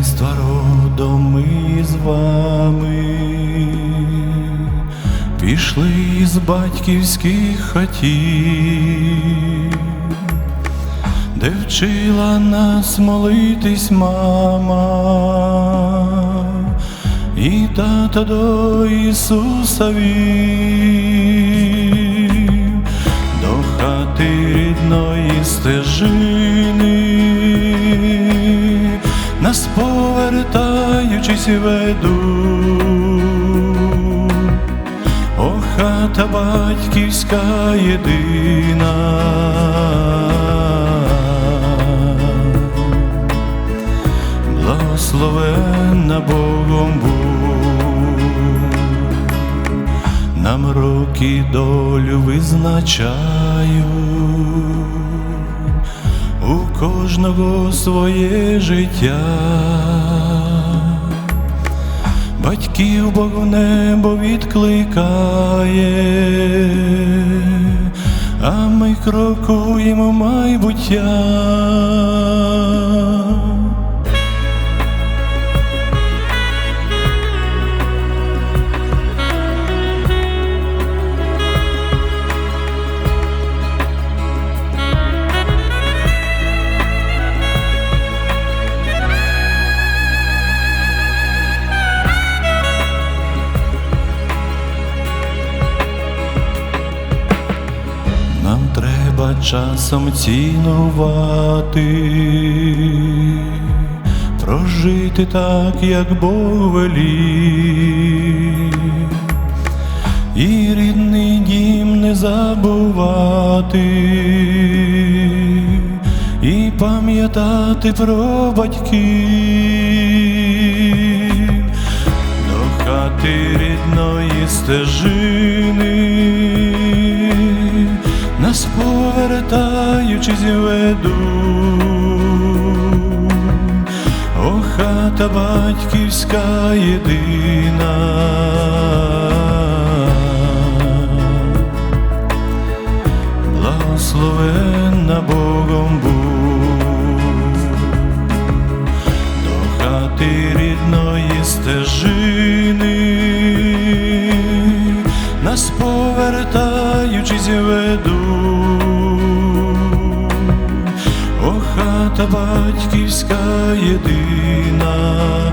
дитинства родом ми з вами, пішли із батьківських хатів, де вчила нас молитись мама, і тата до Ісуса вів. Повертаючись ведуть. О, хата батьківська єдина, благословенна Богом нам роки долю визначають, у кожного своє життя батьків Бог в небо відкликає, а ми крокуємо майбуття. Часом цінувати, прожити так, як Бог велів, і рідний дім не забувати, і пам'ятати про батьків, до хати рідної стежини повертаючись веду, о хата батьківська єдина. Благословенна Богом будь, хата батьківська єдина.